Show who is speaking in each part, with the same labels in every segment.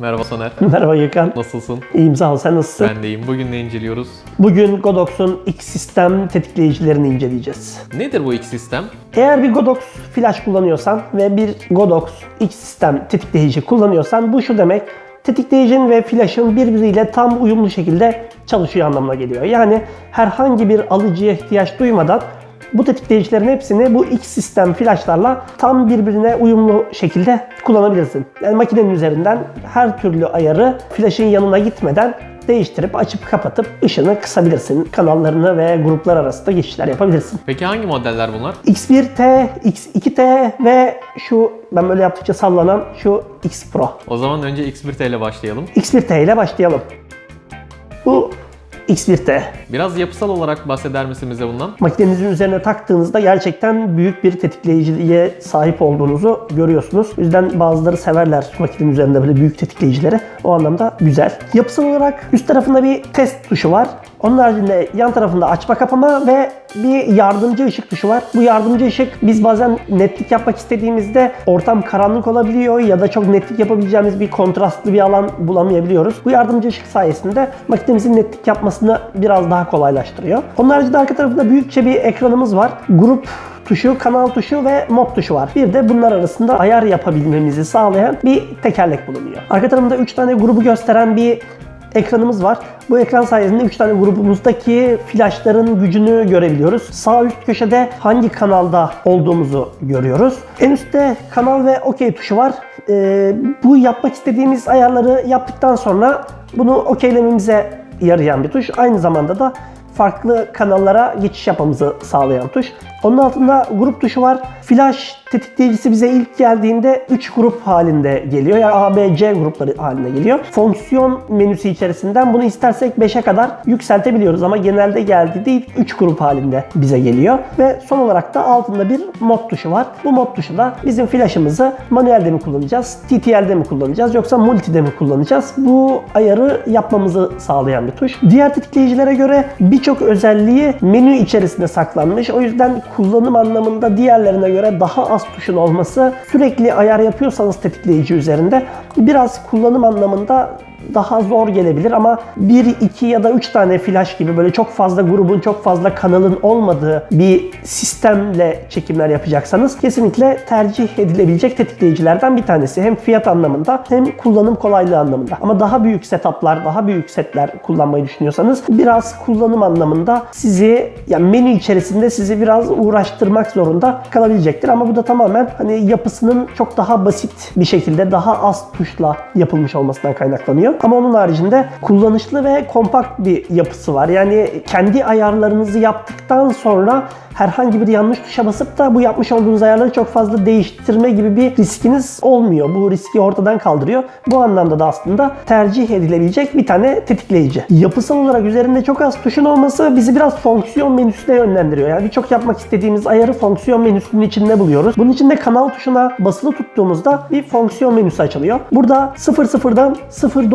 Speaker 1: Merhaba Soner.
Speaker 2: Merhaba Gökhan.
Speaker 1: Nasılsın?
Speaker 2: İyiyim sağ ol. Sen nasılsın?
Speaker 1: Ben deyim. Bugün ne inceliyoruz?
Speaker 2: Bugün Godox'un X sistem tetikleyicilerini inceleyeceğiz.
Speaker 1: Nedir bu X sistem?
Speaker 2: Eğer bir Godox flash kullanıyorsan ve bir Godox X sistem tetikleyici kullanıyorsan bu şu demek. Tetikleyicin ve flash'ın birbiriyle tam uyumlu şekilde çalışıyor anlamına geliyor. Yani herhangi bir alıcıya ihtiyaç duymadan bu tetikleyicilerin hepsini bu X sistem flashlarla tam birbirine uyumlu şekilde kullanabilirsin. Yani makinenin üzerinden her türlü ayarı flash'ın yanına gitmeden değiştirip açıp kapatıp ışını kısabilirsin. Kanallarını ve gruplar arasında geçişler yapabilirsin.
Speaker 1: Peki hangi modeller bunlar?
Speaker 2: X1T, X2T ve şu ben böyle yaptıkça sallanan şu X Pro.
Speaker 1: O zaman önce X1T ile başlayalım.
Speaker 2: X1T ile başlayalım. Bu X1T.
Speaker 1: Biraz yapısal olarak bahseder misin bize bundan?
Speaker 2: Makinenizin üzerine taktığınızda gerçekten büyük bir tetikleyiciye sahip olduğunuzu görüyorsunuz. O yüzden bazıları severler makinenin üzerinde böyle büyük tetikleyicileri. O anlamda güzel. Yapısal olarak üst tarafında bir test tuşu var. Onun haricinde yan tarafında açma kapama ve bir yardımcı ışık tuşu var. Bu yardımcı ışık biz bazen netlik yapmak istediğimizde ortam karanlık olabiliyor ya da çok netlik yapabileceğimiz bir kontrastlı bir alan bulamayabiliyoruz. Bu yardımcı ışık sayesinde makinemizin netlik yapmasını biraz daha kolaylaştırıyor. Onun haricinde arka tarafında büyükçe bir ekranımız var. Grup tuşu, kanal tuşu ve mod tuşu var. Bir de bunlar arasında ayar yapabilmemizi sağlayan bir tekerlek bulunuyor. Arka tarafında 3 tane grubu gösteren bir ekranımız var. Bu ekran sayesinde 3 tane grubumuzdaki flashların gücünü görebiliyoruz. Sağ üst köşede hangi kanalda olduğumuzu görüyoruz. En üstte kanal ve OK tuşu var. Ee, bu yapmak istediğimiz ayarları yaptıktan sonra bunu okeylememize yarayan bir tuş. Aynı zamanda da farklı kanallara geçiş yapmamızı sağlayan tuş. Onun altında grup tuşu var. Flash tetikleyicisi bize ilk geldiğinde 3 grup halinde geliyor. Yani A, B, C grupları halinde geliyor. Fonksiyon menüsü içerisinden bunu istersek 5'e kadar yükseltebiliyoruz ama genelde geldiğinde ilk 3 grup halinde bize geliyor. Ve son olarak da altında bir mod tuşu var. Bu mod tuşu da bizim flash'ımızı manuelde mi kullanacağız, TTL'de mi kullanacağız yoksa multi'de mi kullanacağız? Bu ayarı yapmamızı sağlayan bir tuş. Diğer tetikleyicilere göre birçok özelliği menü içerisinde saklanmış. O yüzden kullanım anlamında diğerlerine göre daha az tuşun olması sürekli ayar yapıyorsanız tetikleyici üzerinde biraz kullanım anlamında daha zor gelebilir ama 1, 2 ya da 3 tane flash gibi böyle çok fazla grubun, çok fazla kanalın olmadığı bir sistemle çekimler yapacaksanız kesinlikle tercih edilebilecek tetikleyicilerden bir tanesi. Hem fiyat anlamında hem kullanım kolaylığı anlamında. Ama daha büyük setuplar, daha büyük setler kullanmayı düşünüyorsanız biraz kullanım anlamında sizi yani menü içerisinde sizi biraz uğraştırmak zorunda kalabilecektir. Ama bu da tamamen hani yapısının çok daha basit bir şekilde daha az tuşla yapılmış olmasından kaynaklanıyor. Ama onun haricinde kullanışlı ve kompakt bir yapısı var. Yani kendi ayarlarınızı yaptıktan sonra herhangi bir yanlış tuşa basıp da bu yapmış olduğunuz ayarları çok fazla değiştirme gibi bir riskiniz olmuyor. Bu riski ortadan kaldırıyor. Bu anlamda da aslında tercih edilebilecek bir tane tetikleyici. Yapısal olarak üzerinde çok az tuşun olması bizi biraz fonksiyon menüsüne yönlendiriyor. Yani birçok yapmak istediğimiz ayarı fonksiyon menüsünün içinde buluyoruz. Bunun için de kanal tuşuna basılı tuttuğumuzda bir fonksiyon menüsü açılıyor. Burada 00'dan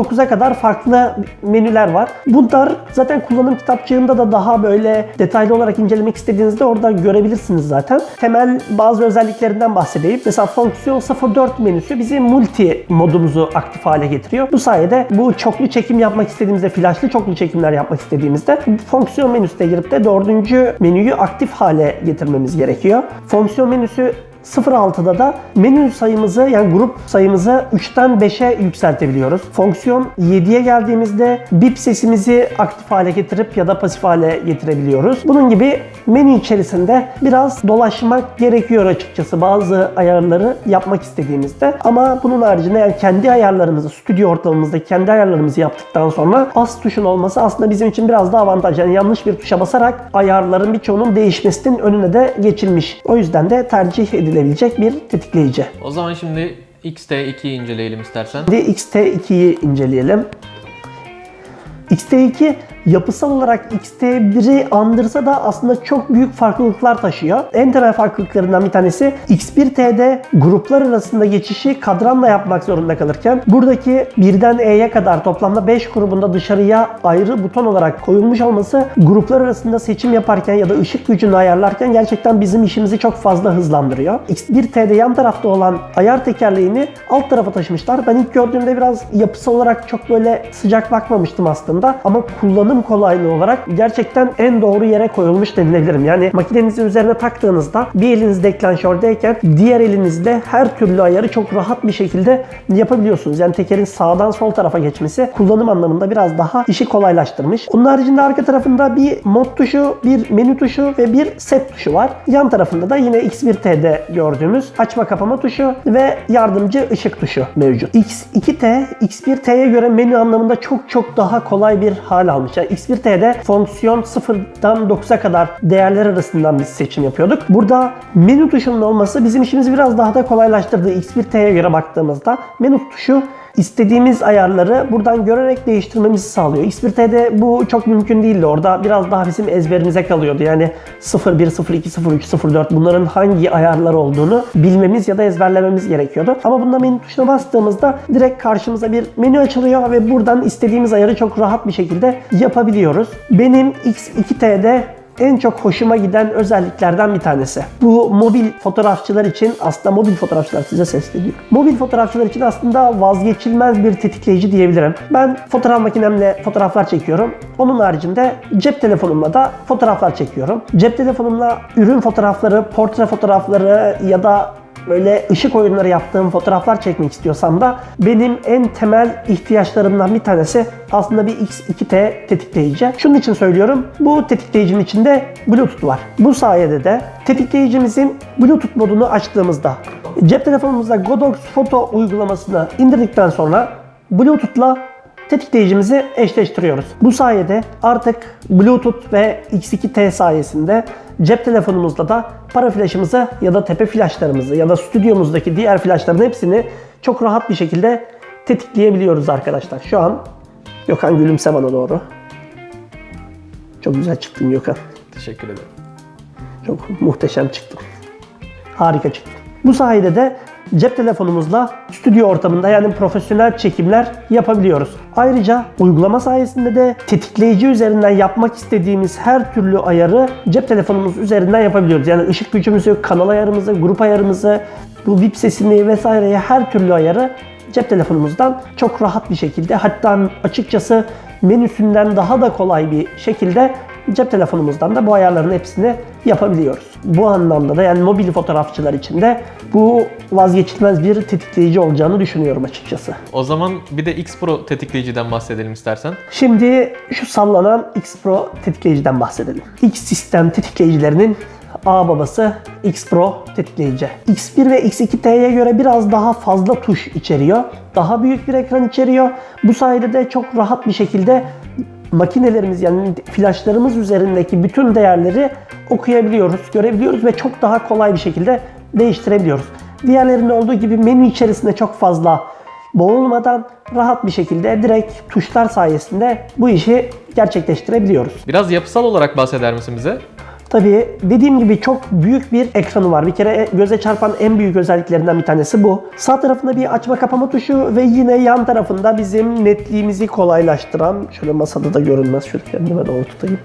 Speaker 2: 09'a kadar farklı menüler var. Bunlar zaten kullanım kitapçığında da daha böyle detaylı olarak incelemek istediğinizde orada görebilirsiniz zaten. Temel bazı özelliklerinden bahsedeyim. Mesela fonksiyon 04 menüsü bizi multi modumuzu aktif hale getiriyor. Bu sayede bu çoklu çekim yapmak istediğimizde, flashlı çoklu çekimler yapmak istediğimizde fonksiyon menüsüne girip de dördüncü menüyü aktif hale getirmemiz gerekiyor. Fonksiyon menüsü 06'da da menü sayımızı yani grup sayımızı 3'ten 5'e yükseltebiliyoruz. Fonksiyon 7'ye geldiğimizde bip sesimizi aktif hale getirip ya da pasif hale getirebiliyoruz. Bunun gibi menü içerisinde biraz dolaşmak gerekiyor açıkçası bazı ayarları yapmak istediğimizde. Ama bunun haricinde yani kendi ayarlarımızı, stüdyo ortamımızda kendi ayarlarımızı yaptıktan sonra az tuşun olması aslında bizim için biraz daha avantaj. Yani yanlış bir tuşa basarak ayarların birçoğunun değişmesinin önüne de geçilmiş. O yüzden de tercih edilebilecek bir tetikleyici.
Speaker 1: O zaman şimdi XT2'yi inceleyelim istersen.
Speaker 2: Şimdi XT2'yi inceleyelim. XT2 yapısal olarak XT1'i andırsa da aslında çok büyük farklılıklar taşıyor. En temel farklılıklarından bir tanesi X1T'de gruplar arasında geçişi kadranla yapmak zorunda kalırken buradaki birden E'ye kadar toplamda 5 grubunda dışarıya ayrı buton olarak koyulmuş olması gruplar arasında seçim yaparken ya da ışık gücünü ayarlarken gerçekten bizim işimizi çok fazla hızlandırıyor. X1T'de yan tarafta olan ayar tekerleğini alt tarafa taşımışlar. Ben ilk gördüğümde biraz yapısal olarak çok böyle sıcak bakmamıştım aslında ama kullanım kolaylığı olarak gerçekten en doğru yere koyulmuş denilebilirim. Yani makinenizin üzerine taktığınızda bir eliniz deklanşördeyken diğer elinizle her türlü ayarı çok rahat bir şekilde yapabiliyorsunuz. Yani tekerin sağdan sol tarafa geçmesi kullanım anlamında biraz daha işi kolaylaştırmış. Onun haricinde arka tarafında bir mod tuşu, bir menü tuşu ve bir set tuşu var. Yan tarafında da yine X1T'de gördüğümüz açma kapama tuşu ve yardımcı ışık tuşu mevcut. X2T, X1T'ye göre menü anlamında çok çok daha kolay bir hal almış. X1T'de fonksiyon 0'dan 9'a kadar değerler arasından biz seçim yapıyorduk. Burada menü tuşunun olması bizim işimizi biraz daha da kolaylaştırdı. X1T'ye göre baktığımızda menü tuşu istediğimiz ayarları buradan görerek değiştirmemizi sağlıyor. X1T'de bu çok mümkün değildi. Orada biraz daha bizim ezberimize kalıyordu. Yani 01, 02, 03, 04 bunların hangi ayarlar olduğunu bilmemiz ya da ezberlememiz gerekiyordu. Ama bunda menü tuşuna bastığımızda direkt karşımıza bir menü açılıyor ve buradan istediğimiz ayarı çok rahat bir şekilde yapabiliyoruz. Benim X2T'de en çok hoşuma giden özelliklerden bir tanesi. Bu mobil fotoğrafçılar için aslında mobil fotoğrafçılar size sesleniyor. Mobil fotoğrafçılar için aslında vazgeçilmez bir tetikleyici diyebilirim. Ben fotoğraf makinemle fotoğraflar çekiyorum. Onun haricinde cep telefonumla da fotoğraflar çekiyorum. Cep telefonumla ürün fotoğrafları, portre fotoğrafları ya da böyle ışık oyunları yaptığım fotoğraflar çekmek istiyorsam da benim en temel ihtiyaçlarımdan bir tanesi aslında bir X2T tetikleyici. Şunun için söylüyorum. Bu tetikleyicinin içinde Bluetooth var. Bu sayede de tetikleyicimizin Bluetooth modunu açtığımızda cep telefonumuzda Godox Photo uygulamasını indirdikten sonra Bluetooth'la tetikleyicimizi eşleştiriyoruz. Bu sayede artık Bluetooth ve X2T sayesinde cep telefonumuzda da para flaşımızı ya da tepe flaşlarımızı ya da stüdyomuzdaki diğer flaşların hepsini çok rahat bir şekilde tetikleyebiliyoruz arkadaşlar. Şu an Gökhan gülümse bana doğru. Çok güzel çıktın Gökhan.
Speaker 1: Teşekkür ederim.
Speaker 2: Çok muhteşem çıktın. Harika çıktın. Bu sayede de cep telefonumuzla stüdyo ortamında yani profesyonel çekimler yapabiliyoruz. Ayrıca uygulama sayesinde de tetikleyici üzerinden yapmak istediğimiz her türlü ayarı cep telefonumuz üzerinden yapabiliyoruz. Yani ışık gücümüzü, kanal ayarımızı, grup ayarımızı, bu VIP sesini vesaireyi her türlü ayarı cep telefonumuzdan çok rahat bir şekilde hatta açıkçası menüsünden daha da kolay bir şekilde cep telefonumuzdan da bu ayarların hepsini yapabiliyoruz. Bu anlamda da yani mobil fotoğrafçılar için de bu vazgeçilmez bir tetikleyici olacağını düşünüyorum açıkçası.
Speaker 1: O zaman bir de X Pro tetikleyiciden bahsedelim istersen.
Speaker 2: Şimdi şu sallanan X Pro tetikleyiciden bahsedelim. X sistem tetikleyicilerinin A babası X Pro tetikleyici. X1 ve X2T'ye göre biraz daha fazla tuş içeriyor. Daha büyük bir ekran içeriyor. Bu sayede de çok rahat bir şekilde makinelerimiz yani flaşlarımız üzerindeki bütün değerleri okuyabiliyoruz, görebiliyoruz ve çok daha kolay bir şekilde değiştirebiliyoruz. Diğerlerinde olduğu gibi menü içerisinde çok fazla boğulmadan rahat bir şekilde direkt tuşlar sayesinde bu işi gerçekleştirebiliyoruz.
Speaker 1: Biraz yapısal olarak bahseder misin bize?
Speaker 2: Tabii dediğim gibi çok büyük bir ekranı var. Bir kere göze çarpan en büyük özelliklerinden bir tanesi bu. Sağ tarafında bir açma kapama tuşu ve yine yan tarafında bizim netliğimizi kolaylaştıran, şöyle masada da görünmez, şöyle kendime doğru tutayım.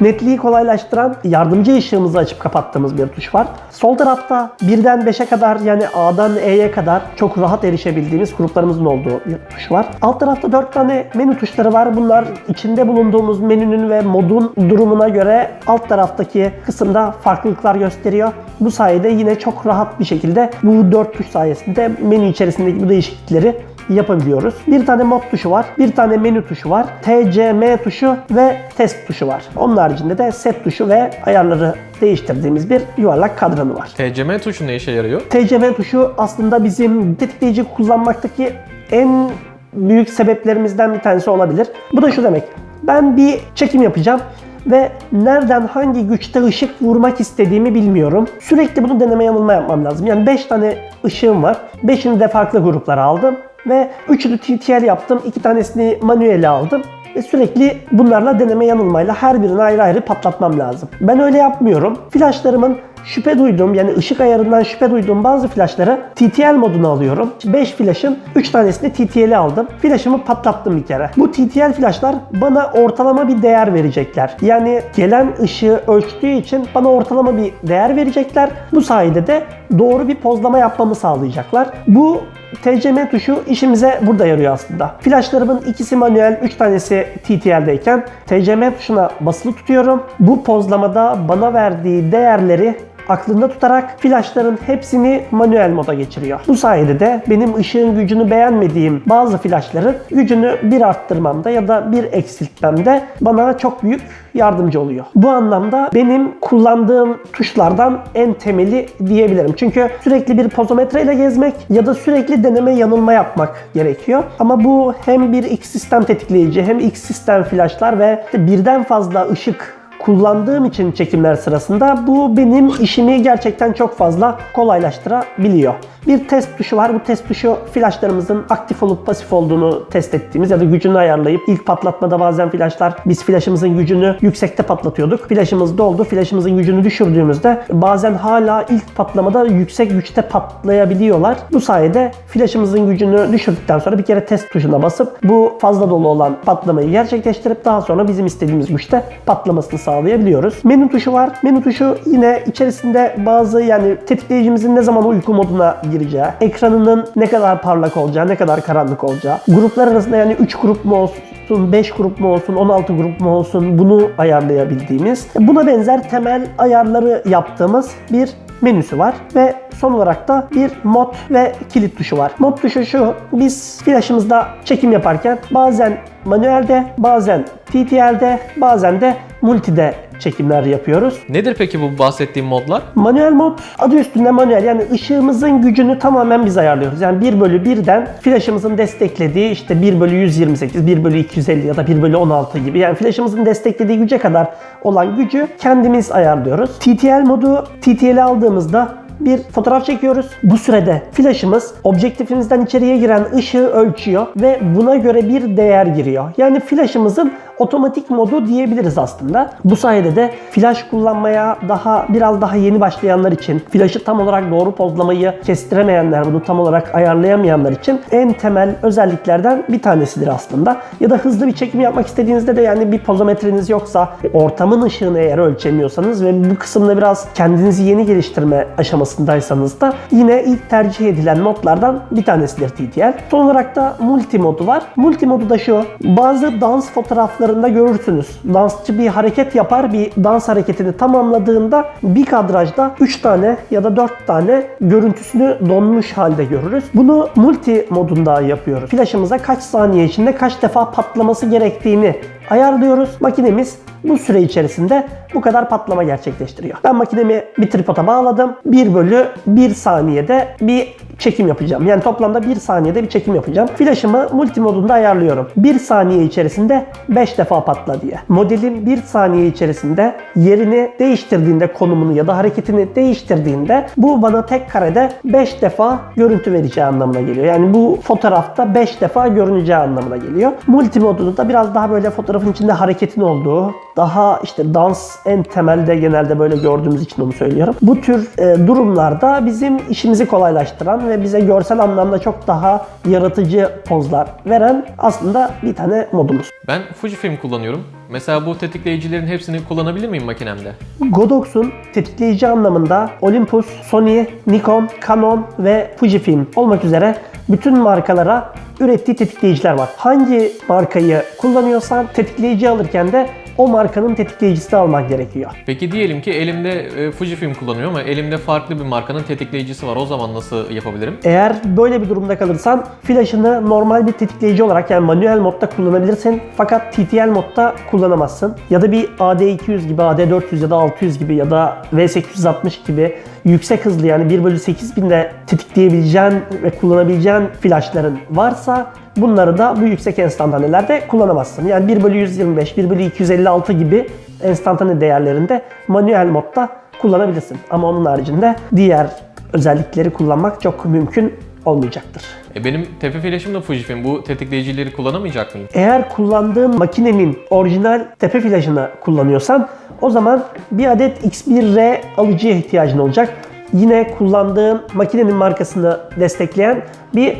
Speaker 2: Netliği kolaylaştıran yardımcı ışığımızı açıp kapattığımız bir tuş var. Sol tarafta birden 5'e kadar yani A'dan E'ye kadar çok rahat erişebildiğimiz gruplarımızın olduğu bir tuş var. Alt tarafta 4 tane menü tuşları var. Bunlar içinde bulunduğumuz menünün ve modun durumuna göre alt taraftaki kısımda farklılıklar gösteriyor. Bu sayede yine çok rahat bir şekilde bu 4 tuş sayesinde menü içerisindeki bu değişiklikleri yapabiliyoruz. Bir tane mod tuşu var, bir tane menü tuşu var, TCM tuşu ve test tuşu var. Onun haricinde de set tuşu ve ayarları değiştirdiğimiz bir yuvarlak kadranı var.
Speaker 1: TCM tuşu ne işe yarıyor?
Speaker 2: TCM tuşu aslında bizim tetikleyici kullanmaktaki en büyük sebeplerimizden bir tanesi olabilir. Bu da şu demek. Ben bir çekim yapacağım ve nereden hangi güçte ışık vurmak istediğimi bilmiyorum. Sürekli bunu deneme yanılma yapmam lazım. Yani 5 tane ışığım var. 5'ini de farklı gruplara aldım ve 3'ünü TTL yaptım. 2 tanesini manuel aldım. ve sürekli bunlarla deneme yanılmayla her birini ayrı ayrı patlatmam lazım. Ben öyle yapmıyorum. Flaşlarımın şüphe duyduğum yani ışık ayarından şüphe duyduğum bazı flaşları TTL moduna alıyorum. 5 flaşın 3 tanesini TTL'e aldım. Flaşımı patlattım bir kere. Bu TTL flaşlar bana ortalama bir değer verecekler. Yani gelen ışığı ölçtüğü için bana ortalama bir değer verecekler. Bu sayede de doğru bir pozlama yapmamı sağlayacaklar. Bu TCM tuşu işimize burada yarıyor aslında. Flaşlarımın ikisi manuel, 3 tanesi TTL'deyken TCM tuşuna basılı tutuyorum. Bu pozlamada bana verdiği değerleri aklında tutarak flaşların hepsini manuel moda geçiriyor. Bu sayede de benim ışığın gücünü beğenmediğim bazı flaşların gücünü bir arttırmamda ya da bir eksiltmemde bana çok büyük yardımcı oluyor. Bu anlamda benim kullandığım tuşlardan en temeli diyebilirim. Çünkü sürekli bir pozometre ile gezmek ya da sürekli deneme yanılma yapmak gerekiyor. Ama bu hem bir X sistem tetikleyici hem X sistem flaşlar ve birden fazla ışık kullandığım için çekimler sırasında bu benim işimi gerçekten çok fazla kolaylaştırabiliyor. Bir test tuşu var. Bu test tuşu flaşlarımızın aktif olup pasif olduğunu test ettiğimiz ya da gücünü ayarlayıp ilk patlatmada bazen flaşlar biz flaşımızın gücünü yüksekte patlatıyorduk. Flaşımız doldu. Flaşımızın gücünü düşürdüğümüzde bazen hala ilk patlamada yüksek güçte patlayabiliyorlar. Bu sayede flaşımızın gücünü düşürdükten sonra bir kere test tuşuna basıp bu fazla dolu olan patlamayı gerçekleştirip daha sonra bizim istediğimiz güçte patlamasını sağlayabiliyoruz. Menü tuşu var. Menü tuşu yine içerisinde bazı yani tetikleyicimizin ne zaman uyku moduna gireceği, ekranının ne kadar parlak olacağı, ne kadar karanlık olacağı, gruplar arasında yani 3 grup mu olsun, 5 grup mu olsun, 16 grup mu olsun bunu ayarlayabildiğimiz, buna benzer temel ayarları yaptığımız bir menüsü var ve son olarak da bir mod ve kilit tuşu var. Mod tuşu şu, biz flaşımızda çekim yaparken bazen manuelde, bazen TTL'de, bazen de multide çekimler yapıyoruz.
Speaker 1: Nedir peki bu bahsettiğim modlar?
Speaker 2: Manuel mod adı üstünde manuel yani ışığımızın gücünü tamamen biz ayarlıyoruz. Yani 1 bölü 1'den flaşımızın desteklediği işte 1 bölü 128, 1 bölü 250 ya da 1 bölü 16 gibi yani flaşımızın desteklediği güce kadar olan gücü kendimiz ayarlıyoruz. TTL modu TTL aldığımızda bir fotoğraf çekiyoruz. Bu sürede flaşımız objektifimizden içeriye giren ışığı ölçüyor ve buna göre bir değer giriyor. Yani flaşımızın otomatik modu diyebiliriz aslında. Bu sayede de flash kullanmaya daha biraz daha yeni başlayanlar için, flaşı tam olarak doğru pozlamayı kestiremeyenler, bunu tam olarak ayarlayamayanlar için en temel özelliklerden bir tanesidir aslında. Ya da hızlı bir çekim yapmak istediğinizde de yani bir pozometreniz yoksa, ortamın ışığını eğer ölçemiyorsanız ve bu kısımda biraz kendinizi yeni geliştirme aşamasındaysanız da yine ilk tercih edilen modlardan bir tanesidir TTL. Son olarak da multi modu var. Multi modu da şu, bazı dans fotoğrafları videolarında görürsünüz. Dansçı bir hareket yapar, bir dans hareketini tamamladığında bir kadrajda 3 tane ya da 4 tane görüntüsünü donmuş halde görürüz. Bunu multi modunda yapıyoruz. Flaşımıza kaç saniye içinde kaç defa patlaması gerektiğini ayarlıyoruz. Makinemiz bu süre içerisinde bu kadar patlama gerçekleştiriyor. Ben makinemi bir tripoda bağladım. 1 bölü 1 saniyede bir çekim yapacağım. Yani toplamda 1 saniyede bir çekim yapacağım. Flaşımı multi modunda ayarlıyorum. 1 saniye içerisinde 5 defa patla diye. Modelin 1 saniye içerisinde yerini değiştirdiğinde konumunu ya da hareketini değiştirdiğinde bu bana tek karede 5 defa görüntü vereceği anlamına geliyor. Yani bu fotoğrafta 5 defa görüneceği anlamına geliyor. Multi modunda da biraz daha böyle fotoğrafın içinde hareketin olduğu, daha işte dans en temelde genelde böyle gördüğümüz için onu söylüyorum. Bu tür e, durumlarda bizim işimizi kolaylaştıran ve bize görsel anlamda çok daha yaratıcı pozlar veren aslında bir tane modumuz.
Speaker 1: Ben Fujifilm kullanıyorum. Mesela bu tetikleyicilerin hepsini kullanabilir miyim makinemde?
Speaker 2: Godox'un tetikleyici anlamında Olympus, Sony, Nikon, Canon ve Fujifilm olmak üzere bütün markalara ürettiği tetikleyiciler var. Hangi markayı kullanıyorsan tetikleyici alırken de o markanın tetikleyicisi almak gerekiyor.
Speaker 1: Peki diyelim ki elimde e, Fujifilm kullanıyorum ama elimde farklı bir markanın tetikleyicisi var. O zaman nasıl yapabilirim?
Speaker 2: Eğer böyle bir durumda kalırsan flaşını normal bir tetikleyici olarak yani manuel modda kullanabilirsin. Fakat TTL modda kullanamazsın. Ya da bir AD200 gibi, AD400 ya da 600 gibi ya da V860 gibi yüksek hızlı yani 1 bölü 8000'de tetikleyebileceğin ve kullanabileceğin flaşların varsa bunları da bu yüksek enstantanelerde kullanamazsın. Yani 1 bölü 125, 1 bölü 256 gibi enstantane değerlerinde manuel modda kullanabilirsin. Ama onun haricinde diğer özellikleri kullanmak çok mümkün olmayacaktır.
Speaker 1: E benim tepe flaşım da Fujifilm. Bu tetikleyicileri kullanamayacak mıyım?
Speaker 2: Eğer kullandığın makinenin orijinal tepe flaşını kullanıyorsan o zaman bir adet X1R alıcıya ihtiyacın olacak. Yine kullandığın makinenin markasını destekleyen bir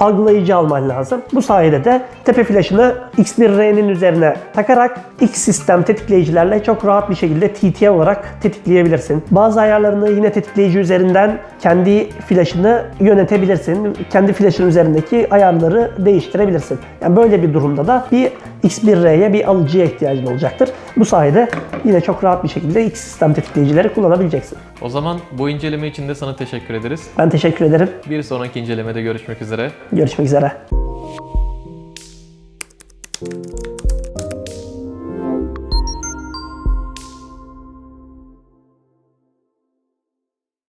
Speaker 2: algılayıcı alman lazım. Bu sayede de tepe flaşını X1R'nin üzerine takarak X sistem tetikleyicilerle çok rahat bir şekilde TT olarak tetikleyebilirsin. Bazı ayarlarını yine tetikleyici üzerinden kendi flaşını yönetebilirsin. Kendi flaşın üzerindeki ayarları değiştirebilirsin. Yani böyle bir durumda da bir X1R'ye bir alıcıya ihtiyacın olacaktır. Bu sayede yine çok rahat bir şekilde X sistem tetikleyicileri kullanabileceksin.
Speaker 1: O zaman bu inceleme için de sana teşekkür ederiz.
Speaker 2: Ben teşekkür ederim.
Speaker 1: Bir sonraki incelemede görüşmek üzere.
Speaker 2: Görüşmek üzere.